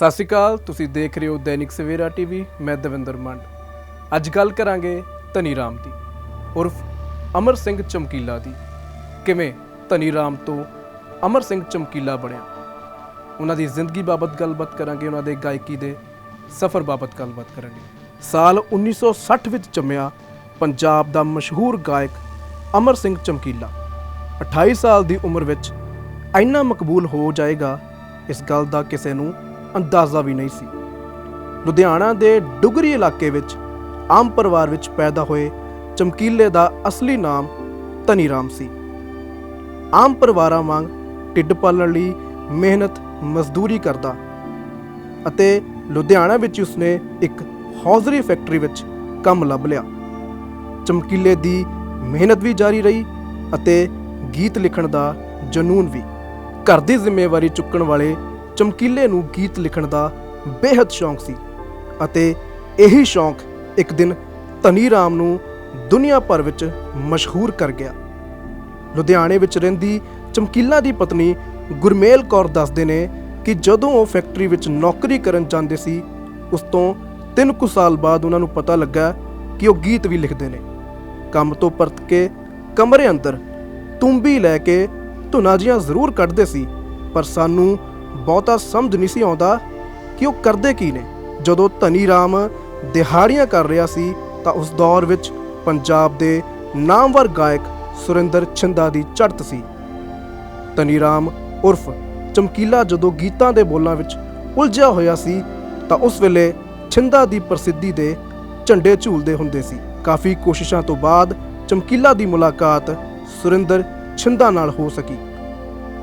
ਸਤਿ ਸ਼੍ਰੀ ਅਕਾਲ, ਤੁਸੀਂ ਦੇਖ ਰਹੇ ਹੋ ਦੈਨਿਕ ਸਵੇਰਾ ਟੀਵੀ, ਮੈਂ ਦਵਿੰਦਰ ਮੰਡ। ਅੱਜ ਗੱਲ ਕਰਾਂਗੇ ਧਨੀ ਰਾਮ ਦੀ, ਉਰਫ ਅਮਰ ਸਿੰਘ ਚਮਕੀਲਾ ਦੀ। ਕਿਵੇਂ ਧਨੀ ਰਾਮ ਤੋਂ ਅਮਰ ਸਿੰਘ ਚਮਕੀਲਾ ਬਣਿਆ? ਉਹਨਾਂ ਦੀ ਜ਼ਿੰਦਗੀ ਬਾਬਤ ਗੱਲਬਾਤ ਕਰਾਂਗੇ, ਉਹਨਾਂ ਦੇ ਗਾਇਕੀ ਦੇ ਸਫ਼ਰ ਬਾਬਤ ਗੱਲਬਾਤ ਕਰਾਂਗੇ। ਸਾਲ 1960 ਵਿੱਚ ਜੰਮਿਆ ਪੰਜਾਬ ਦਾ ਮਸ਼ਹੂਰ ਗਾਇਕ ਅਮਰ ਸਿੰਘ ਚਮਕੀਲਾ। 28 ਸਾਲ ਦੀ ਉਮਰ ਵਿੱਚ ਇੰਨਾ ਮਕਬੂਲ ਹੋ ਜਾਏਗਾ ਇਸ ਗੱਲ ਦਾ ਕਿਸੇ ਨੂੰ ਅੰਦਾਜ਼ਾ ਵੀ ਨਹੀਂ ਸੀ। ਲੁਧਿਆਣਾ ਦੇ ਡੁਗਰੀ ਇਲਾਕੇ ਵਿੱਚ ਆਮ ਪਰਿਵਾਰ ਵਿੱਚ ਪੈਦਾ ਹੋਏ ਚਮਕੀਲੇ ਦਾ ਅਸਲੀ ਨਾਮ ਧਨੀ ਰਾਮ ਸੀ। ਆਮ ਪਰਿਵਾਰਾਂ ਵਾਂਗ ਢਿੱਡ ਪਾਲਣ ਲਈ ਮਿਹਨਤ, ਮਜ਼ਦੂਰੀ ਕਰਦਾ ਅਤੇ ਲੁਧਿਆਣਾ ਵਿੱਚ ਉਸਨੇ ਇੱਕ ਹੌਜ਼ਰੀ ਫੈਕਟਰੀ ਵਿੱਚ ਕੰਮ ਲੱਭ ਲਿਆ। ਚਮਕੀਲੇ ਦੀ ਮਿਹਨਤ ਵੀ ਜਾਰੀ ਰਹੀ ਅਤੇ ਗੀਤ ਲਿਖਣ ਦਾ ਜਨੂਨ ਵੀ। ਘਰ ਦੀ ਜ਼ਿੰਮੇਵਾਰੀ ਚੁੱਕਣ ਵਾਲੇ ਚਮਕੀਲੇ ਨੂੰ ਗੀਤ ਲਿਖਣ ਦਾ ਬੇਹੱਦ ਸ਼ੌਂਕ ਸੀ ਅਤੇ ਇਹੀ ਸ਼ੌਂਕ ਇੱਕ ਦਿਨ ਧਨੀ ਰਾਮ ਨੂੰ ਦੁਨੀਆ ਭਰ ਵਿੱਚ ਮਸ਼ਹੂਰ ਕਰ ਗਿਆ। ਲੁਧਿਆਣੇ ਵਿੱਚ ਰਹਿੰਦੀ ਚਮਕੀਲਾ ਦੀ ਪਤਨੀ ਗੁਰਮੇਲ ਕੌਰ ਦੱਸਦੇ ਨੇ ਕਿ ਜਦੋਂ ਉਹ ਫੈਕਟਰੀ ਵਿੱਚ ਨੌਕਰੀ ਕਰਨ ਜਾਂਦੇ ਸੀ, ਉਸ ਤੋਂ ਤਿੰਨ ਕੁ ਸਾਲ ਬਾਅਦ ਉਹਨਾਂ ਨੂੰ ਪਤਾ ਲੱਗਾ ਕਿ ਉਹ ਗੀਤ ਵੀ ਲਿਖਦੇ ਨੇ। ਕੰਮ ਤੋਂ ਪਰਤ ਕੇ ਕਮਰੇ ਅੰਦਰ ਤੁੰਬੀ ਲੈ ਕੇ ਧੁਨਾ ਜੀਆਂ ਜ਼ਰੂਰ ਕੱਢਦੇ ਸੀ, ਪਰ ਸਾਨੂੰ ਬਹੁਤਾ ਸਮਝ ਨਹੀਂ ਸੀ ਆਉਂਦਾ ਕਿ ਉਹ ਕਰਦੇ ਕੀ ਨੇ। ਜਦੋਂ ਧਨੀ ਰਾਮ ਦਿਹਾੜੀਆਂ ਕਰ ਰਿਹਾ ਸੀ, ਤਾਂ ਉਸ ਦੌਰ ਵਿੱਚ ਪੰਜਾਬ ਦੇ ਨਾਮਵਰ ਗਾਇਕ ਸੁਰਿੰਦਰ ਛਿੰਦਾ ਦੀ ਚੜ੍ਹਤ ਸੀ। ਧਨੀ ਰਾਮ ਉਰਫ ਚਮਕੀਲਾ ਜਦੋਂ ਗੀਤਾਂ ਦੇ ਬੋਲਾਂ ਵਿੱਚ ਉਲਝਿਆ ਹੋਇਆ ਸੀ, ਤਾਂ ਉਸ ਵੇਲੇ ਛਿੰਦਾ ਦੀ ਪ੍ਰਸਿੱਧੀ ਦੇ ਝੰਡੇ ਝੂਲਦੇ ਹੁੰਦੇ ਸੀ। ਕਾਫੀ ਕੋਸ਼ਿਸ਼ਾਂ ਤੋਂ ਬਾਅਦ ਚਮਕੀਲਾ ਦੀ ਮੁਲਾਕਾਤ ਸੁਰਿੰਦਰ ਛਿੰਦਾ ਨਾਲ ਹੋ ਸਕੀ।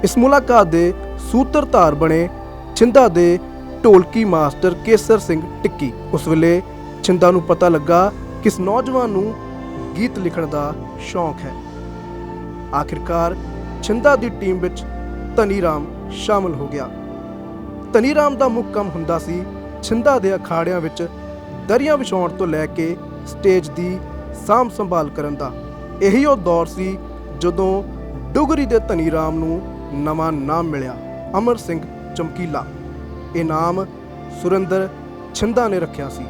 ਇਸ ਮੁਲਾਕਾਤ ਦੇ ਸੂਤਰਧਾਰ ਬਣੇ ਛਿੰਦਾ ਦੇ ਢੋਲਕੀ ਮਾਸਟਰ ਕੇਸਰ ਸਿੰਘ ਟਿੱਕੀ। ਉਸ ਵੇਲੇ ਛਿੰਦਾ ਨੂੰ ਪਤਾ ਲੱਗਾ ਕਿਸ ਨੌਜਵਾਨ ਨੂੰ ਗੀਤ ਲਿਖਣ ਦਾ ਸ਼ੌਂਕ ਹੈ। ਆਖਿਰਕਾਰ ਛਿੰਦਾ ਦੀ ਟੀਮ ਵਿੱਚ ਧਨੀ ਰਾਮ ਸ਼ਾਮਲ ਹੋ ਗਿਆ। ਧਨੀ ਰਾਮ ਦਾ ਮੁੱਖ ਕੰਮ ਹੁੰਦਾ ਸੀ ਛਿੰਦਾ ਦੇ ਅਖਾੜਿਆਂ ਵਿੱਚ ਦਰੀਆਂ ਵਿਛਾਉਣ ਤੋਂ ਲੈ ਕੇ ਸਟੇਜ ਦੀ ਸਾਂਭ ਸੰਭਾਲ ਕਰਨ ਦਾ। ਇਹੀ ਉਹ ਦੌਰ ਸੀ ਜਦੋਂ ਡੁਗਰੀ ਦੇ ਧਨੀ ਰਾਮ ਨੂੰ ਨਵਾਂ ਨਾਮ ਮਿਲਿਆ। ਅਮਰ ਸਿੰਘ ਚਮਕੀਲਾ। ਇਹ ਨਾਮ ਸੁਰਿੰਦਰ ਛਿੰਦਾ ਨੇ ਰੱਖਿਆ ਸੀ।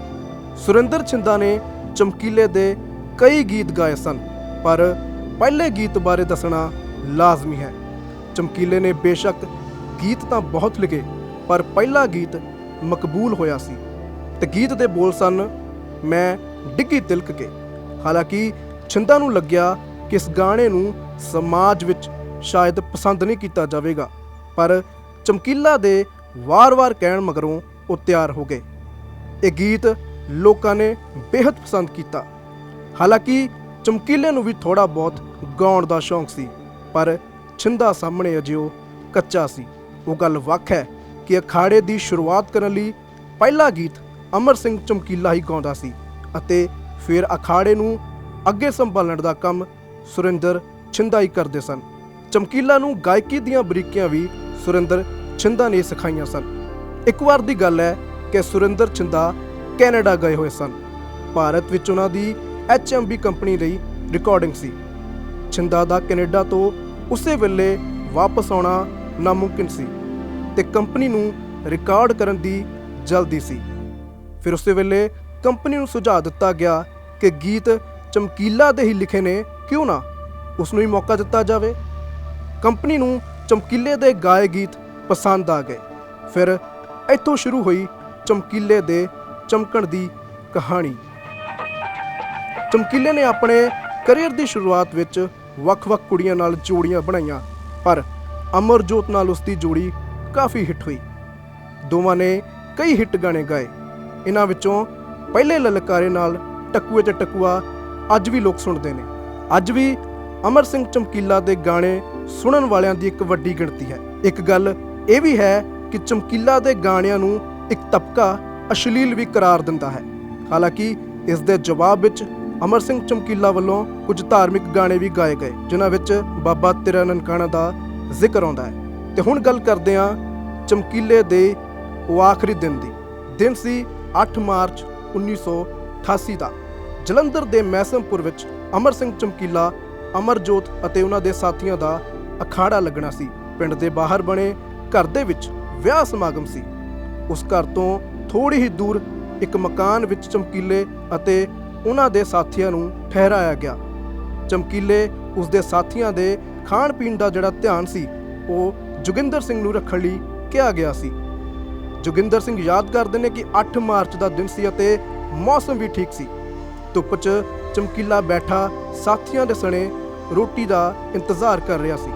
ਸੁਰਿੰਦਰ ਛਿੰਦਾ ਨੇ ਚਮਕੀਲੇ ਦੇ ਕਈ ਗੀਤ ਗਾਏ ਸਨ, ਪਰ ਪਹਿਲੇ ਗੀਤ ਬਾਰੇ ਦੱਸਣਾ ਲਾਜ਼ਮੀ ਹੈ। ਚਮਕੀਲੇ ਨੇ ਬੇਸ਼ੱਕ ਗੀਤ ਤਾਂ ਬਹੁਤ ਲਿਖੇ, ਪਰ ਪਹਿਲਾ ਗੀਤ ਮਕਬੂਲ ਹੋਇਆ ਸੀ ਤੇ ਗੀਤ ਦੇ ਬੋਲ ਸਨ, ਮੈਂ ਡਿੱਗੀ ਤਿਲਕ ਕੇ। ਹਾਲਾਂਕਿ ਛਿੰਦਾ ਨੂੰ ਲੱਗਿਆ ਕਿ ਇਸ ਗਾਣੇ ਨੂੰ ਸਮਾਜ ਵਿੱਚ ਸ਼ਾਇਦ ਪਸੰਦ ਨਹੀਂ ਕੀਤਾ ਜਾਵੇਗਾ, ਪਰ ਚਮਕੀਲਾ ਦੇ ਵਾਰ-ਵਾਰ ਕਹਿਣ ਮਗਰੋਂ ਉਹ ਤਿਆਰ ਹੋ ਗਏ। ਇਹ ਗੀਤ ਲੋਕਾਂ ਨੇ ਬੇहद ਪਸੰਦ ਕੀਤਾ। ਹਾਲਾਂਕਿ ਚਮਕੀਲੇ ਨੂੰ ਵੀ ਥੋੜਾ ਬਹੁਤ ਗਾਉਣ ਦਾ ਸ਼ੌਂਕ ਸੀ, ਪਰ ਛਿੰਦਾ ਸਾਹਮਣੇ ਅਜੇ ਉਹ ਕੱਚਾ ਸੀ। ਉਹ ਗੱਲ ਵੱਖ ਹੈ ਕਿ ਅਖਾੜੇ ਦੀ ਸ਼ੁਰੂਆਤ ਕਰਨ ਲਈ ਪਹਿਲਾ ਗੀਤ ਅਮਰ ਸਿੰਘ ਚਮਕੀਲਾ ਹੀ ਗਾਉਂਦਾ ਸੀ ਅਤੇ ਫਿਰ ਅਖਾੜੇ ਨੂੰ ਅੱਗੇ ਸੰਭਾਲਣ ਦਾ ਕੰਮ ਸੁਰਿੰਦਰ ਛਿੰਦਾ ਹੀ ਕਰਦੇ ਸਨ। ਚਮਕੀਲਾ ਨੂੰ ਗਾਇਕੀ ਦੀਆਂ ਬਰੀਕੀਆਂ ਵੀ ਸੁਰਿੰਦਰ ਛਿੰਦਾ ਨੇ ਸਿਖਾਈਆਂ ਸਨ। ਇੱਕ ਵਾਰ ਦੀ ਗੱਲ ਹੈ ਕਿ ਸੁਰਿੰਦਰ ਛਿੰਦਾ ਕੈਨੇਡਾ ਗਏ ਹੋਏ ਸਨ। ਭਾਰਤ ਵਿੱਚ ਉਹਨਾਂ ਦੀ ਐਚਐਮਬੀ ਕੰਪਨੀ ਲਈ ਰਿਕਾਰਡਿੰਗ ਸੀ। ਛਿੰਦਾ ਦਾ ਕੈਨੇਡਾ ਤੋਂ ਉਸੇ ਵੇਲੇ ਵਾਪਸ ਆਉਣਾ ਨਾਮੁਮਕਿਨ ਸੀ ਤੇ ਕੰਪਨੀ ਨੂੰ ਰਿਕਾਰਡ ਕਰਨ ਦੀ ਜਲਦੀ ਸੀ। ਫਿਰ ਉਸੇ ਵੇਲੇ ਕੰਪਨੀ ਨੂੰ ਸੁਝਾਅ ਦਿੱਤਾ ਗਿਆ ਕਿ ਗੀਤ ਚਮਕੀਲਾ ਦੇ ਹੀ ਲਿਖੇ ਨੇ, ਕਿਉਂ ਨਾ? ਉਸ ਨੂੰ ਹੀ ਮੌਕਾ ਦਿੱਤਾ ਜਾਵੇ। ਕੰਪਨੀ ਨੂੰ ਚਮਕੀਲੇ ਦੇ ਗਾਏ ਗੀਤ ਪਸੰਦ ਆ ਗਏ। ਫਿਰ ਇੱਥੋਂ ਸ਼ੁਰੂ ਹੋਈ ਚਮਕੀਲੇ ਦੇ ਚਮਕਣ ਦੀ ਕਹਾਣੀ। ਚਮਕੀਲੇ ਨੇ ਆਪਣੇ ਕੈਰੀਅਰ ਦੀ ਸ਼ੁਰੂਆਤ ਵਿੱਚ ਵੱਖ-ਵੱਖ ਕੁੜੀਆਂ ਨਾਲ ਜੋੜੀਆਂ ਬਣਾਈਆਂ, ਪਰ ਅਮਰਜੋਤ ਨਾਲ ਉਸ ਦੀ ਜੋੜੀ ਕਾਫੀ ਹਿੱਟ ਹੋਈ। ਦੋਵਾਂ ਨੇ ਕਈ ਹਿੱਟ ਗਾਣੇ ਗਾਏ। ਇਹਨਾਂ ਵਿੱਚੋਂ ਪਹਿਲੇ ਲਲਕਾਰੇ ਨਾਲ ਟਕੂਏ ਤੇ ਟਕੂਆ ਅੱਜ ਵੀ ਲੋਕ ਸੁਣਦੇ ਨੇ। ਅੱਜ ਵੀ ਅਮਰ ਸਿੰਘ ਚਮਕੀਲਾ ਦੇ ਗਾਣੇ ਸੁਣਨ ਵਾਲਿਆਂ ਦੀ ਇੱਕ ਵੱਡੀ ਗਿਣਤੀ ਹੈ। ਇੱਕ ਗੱਲ ਇਹ ਵੀ ਹੈ ਕਿ ਚਮਕੀਲਾ ਦੇ ਗਾਣਿਆਂ ਨੂੰ ਇੱਕ ਤਬਕਾ ਅਸ਼ਲੀਲ ਵੀ ਕਰਾਰ ਦਿੰਦਾ ਹੈ। ਹਾਲਾਂਕਿ ਇਸ ਦੇ ਜਵਾਬ ਵਿੱਚ ਅਮਰ ਸਿੰਘ ਚਮਕੀਲਾ ਵੱਲੋਂ ਕੁਝ ਧਾਰਮਿਕ ਗਾਣੇ ਵੀ ਗਾਏ ਗਏ, ਜਿਨ੍ਹਾਂ ਵਿੱਚ ਬਾਬਾ ਤੇਰਾ ਨਨਕਾਣਾ ਦਾ ਜ਼ਿਕਰ ਆਉਂਦਾ ਹੈ। ਤੇ ਹੁਣ ਗੱਲ ਕਰਦੇ ਹਾਂ ਚਮਕੀਲੇ ਦੇ ਉਹ ਆਖਰੀ ਦਿਨ ਦੀ। ਦਿਨ ਸੀ 8 ਮਾਰਚ 1988 ਦਾ। ਜਲੰਧਰ ਦੇ ਮੈਸਮਪੁਰ ਵਿੱਚ ਅਮਰ ਸਿੰਘ ਚਮਕੀਲਾ, ਅਮਰਜੋਤ ਅਤੇ ਉਹਨਾਂ ਦੇ ਸਾਥੀਆਂ ਦਾ ਅਖਾੜਾ ਲੱਗਣਾ ਸੀ। ਪਿੰਡ ਦੇ ਬਾਹਰ ਬਣੇ ਘਰ ਦੇ ਵਿੱਚ ਵਿਆਹ ਸਮਾਗਮ ਸੀ। ਉਸ ਘਰ ਤੋਂ ਥੋੜੀ ਹੀ ਦੂਰ ਇੱਕ ਮਕਾਨ ਵਿੱਚ ਚਮਕੀਲੇ ਅਤੇ ਉਹਨਾਂ ਦੇ ਸਾਥੀਆਂ ਨੂੰ ਠਹਿਰਾਇਆ ਗਿਆ। ਚਮਕੀਲੇ ਉਸ ਦੇ ਸਾਥੀਆਂ ਦੇ ਖਾਣ ਪੀਣ ਦਾ ਜਿਹੜਾ ਧਿਆਨ ਸੀ, ਉਹ ਜੋਗਿੰਦਰ ਸਿੰਘ ਨੂੰ ਰੱਖਣ ਲਈ ਕਿਹਾ ਗਿਆ ਸੀ। ਜੋਗਿੰਦਰ ਸਿੰਘ ਯਾਦ ਕਰਦੇ ਨੇ ਕਿ 8 ਮਾਰਚ ਦਾ ਦਿਨ ਸੀ ਅਤੇ ਮੌਸਮ ਵੀ ਠੀਕ ਸੀ। ਧੁੱਪ 'ਚ ਚਮਕੀਲਾ ਬੈਠਾ ਸਾਥੀਆਂ ਦੇ ਸਣੇ ਰੋਟੀ ਦਾ ਇੰਤਜ਼ਾਰ ਕਰ ਰਿਹਾ ਸੀ।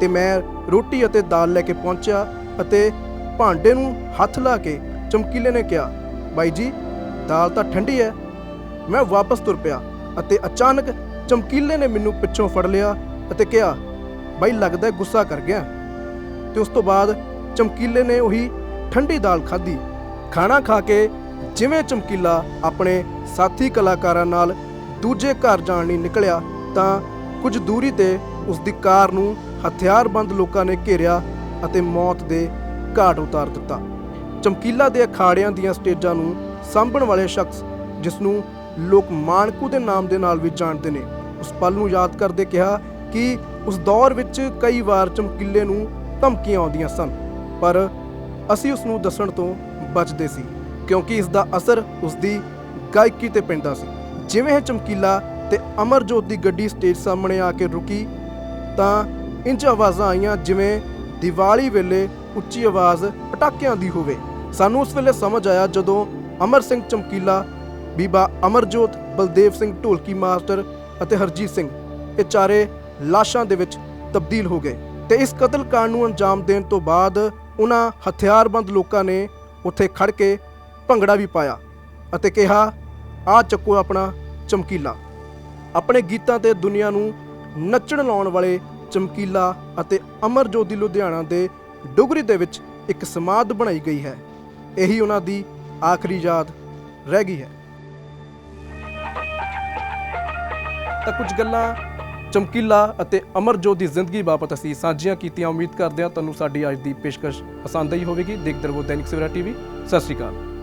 ਤੇ ਮੈਂ ਰੋਟੀ ਅਤੇ ਦਾਲ ਲੈ ਕੇ ਪਹੁੰਚਿਆ ਅਤੇ ਭਾਂਡੇ ਨੂੰ ਹੱਥ ਲਾ ਕੇ ਚਮਕੀਲੇ ਨੇ ਕਿਹਾ, ਬਾਈ ਜੀ, ਦਾਲ ਤਾਂ ਠੰਡੀ ਹੈ। ਮੈਂ ਵਾਪਸ ਤੁਰ ਪਿਆ ਅਤੇ ਅਚਾਨਕ ਚਮਕੀਲੇ ਨੇ ਮੈਨੂੰ ਪਿੱਛੋਂ ਫੜ ਲਿਆ ਅਤੇ ਕਿਹਾ, ਬਾਈ, ਲੱਗਦਾ ਗੁੱਸਾ ਕਰ ਗਿਆ ਤੇ ਉਸ ਤੋਂ ਬਾਅਦ ਚਮਕੀਲੇ ਨੇ ਉਹੀ ਠੰਡੀ ਦਾਲ ਖਾਧੀ। ਖਾਣਾ ਖਾ ਕੇ ਜਿਵੇਂ ਚਮਕੀਲਾ ਆਪਣੇ ਸਾਥੀ ਕਲਾਕਾਰਾਂ ਨਾਲ ਦੂਜੇ ਘਰ ਜਾਣ ਲਈ ਨਿਕਲਿਆ, ਤਾਂ ਕੁਝ ਦੂਰੀ ਤੇ ਉਸ ਦੀ ਕਾਰ ਨੂੰ ਹਥਿਆਰਬੰਦ ਲੋਕਾਂ ਨੇ ਘੇਰਿਆ ਅਤੇ ਮੌਤ ਦੇ ਘਾਟ ਉਤਾਰ ਦਿੱਤਾ। ਚਮਕੀਲਾ ਦੇ ਅਖਾੜਿਆਂ ਦੀਆਂ ਸਟੇਜਾਂ ਨੂੰ ਸਾਂਭਣ ਵਾਲੇ ਸ਼ਖਸ, ਜਿਸ ਨੂੰ ਲੋਕ ਮਾਨਕੂ ਦੇ ਨਾਮ ਦੇ ਨਾਲ ਵੀ ਜਾਣਦੇ ਨੇ, ਉਸ ਪਲ ਨੂੰ ਯਾਦ ਕਰਦੇ ਕਿਹਾ ਕਿ ਉਸ ਦੌਰ ਵਿੱਚ ਕਈ ਵਾਰ ਚਮਕੀਲੇ ਨੂੰ ਧਮਕੀਆਂ ਆਉਂਦੀਆਂ ਸਨ, ਪਰ ਅਸੀਂ ਉਸ ਨੂੰ ਦੱਸਣ ਤੋਂ ਬਚਦੇ ਸੀ, ਕਿਉਂਕਿ ਇਸ ਦਾ ਅਸਰ ਉਸ ਦੀ ਗਾਇਕੀ ਤੇ ਪੈਂਦਾ ਸੀ। ਜਿਵੇਂ ਹੀ ਚਮਕੀਲਾ ਤੇ ਅਮਰਜੋਤ ਦੀ ਗੱਡੀ ਸਟੇਜ ਸਾਹਮਣੇ ਆ ਕੇ ਰੁਕੀ, ਤਾਂ ਇੰਜ ਆਵਾਜ਼ਾਂ ਆਈਆਂ ਜਿਵੇਂ ਦੀਵਾਲੀ ਵੇਲੇ ਉੱਚੀ ਆਵਾਜ਼ ਪਟਾਕਿਆਂ ਦੀ ਹੋਵੇ। ਸਾਨੂੰ ਉਸ ਵੇਲੇ ਸਮਝ ਆਇਆ ਜਦੋਂ ਅਮਰ ਸਿੰਘ ਚਮਕੀਲਾ, ਬੀਬਾ ਅਮਰਜੋਤ ਬਲਦੇਵ ਸਿੰਘ ਢੋਲਕੀ ਮਾਸਟਰ ਅਤੇ ਹਰਜੀਤ ਸਿੰਘ, ਇਹ ਚਾਰੇ ਲਾਸ਼ਾਂ ਦੇ ਵਿੱਚ ਤਬਦੀਲ ਹੋ ਗਏ ਤੇ ਇਸ ਕਤਲकांड ਨੂੰ ਅੰਜਾਮ ਦੇਣ ਤੋਂ ਬਾਅਦ ਉਹਨਾਂ ਹਥਿਆਰਬੰਦ ਲੋਕਾਂ ਨੇ ਉੱਥੇ ਖੜ ਕੇ ਭੰਗੜਾ ਵੀ ਪਾਇਆ ਅਤੇ ਕਿਹਾ, ਆ ਚੱਕੋ ਆਪਣਾ ਚਮਕੀਲਾ। ਆਪਣੇ ਗੀਤਾਂ ਤੇ ਦੁਨੀਆ ਨੂੰ ਨੱਚਣ ਲਾਉਣ ਵਾਲੇ ਚਮਕੀਲਾ ਅਤੇ ਅਮਰਜੋਤ ਦੀ ਲੁਧਿਆਣਾ ਦੇ ਡੁਗਰੀ ਦੇ ਵਿੱਚ ਇੱਕ ਸਮਾਧ ਬਣਾਈ ਗਈ ਹੈ। ਇਹੀ ਉਹਨਾਂ ਦੀ ਆਖਰੀ ਯਾਦ ਰਹਿ ਗਈ ਹੈ। ਤਾਂ ਕੁਝ ਗੱਲਾਂ ਚਮਕੀਲਾ ਅਤੇ ਅਮਰਜੋਤ ਦੀ ਜ਼ਿੰਦਗੀ ਬਾਬਤ ਅਸੀਂ ਸਾਂਝੀਆਂ ਕੀਤੀਆਂ। ਉਮੀਦ ਕਰਦੇ ਹਾਂ ਤੁਹਾਨੂੰ ਸਾਡੀ ਅੱਜ ਦੀ ਪੇਸ਼ਕਸ਼ ਪਸੰਦ ਆਈ ਹੋਵੇਗੀ। ਦੇਖਦੇ ਰਹੋ ਦੈਨਿਕ ਸਵੇਰਾ ਟੀਵੀ। ਸਤਿ ਸ਼੍ਰੀ ਅਕਾਲ।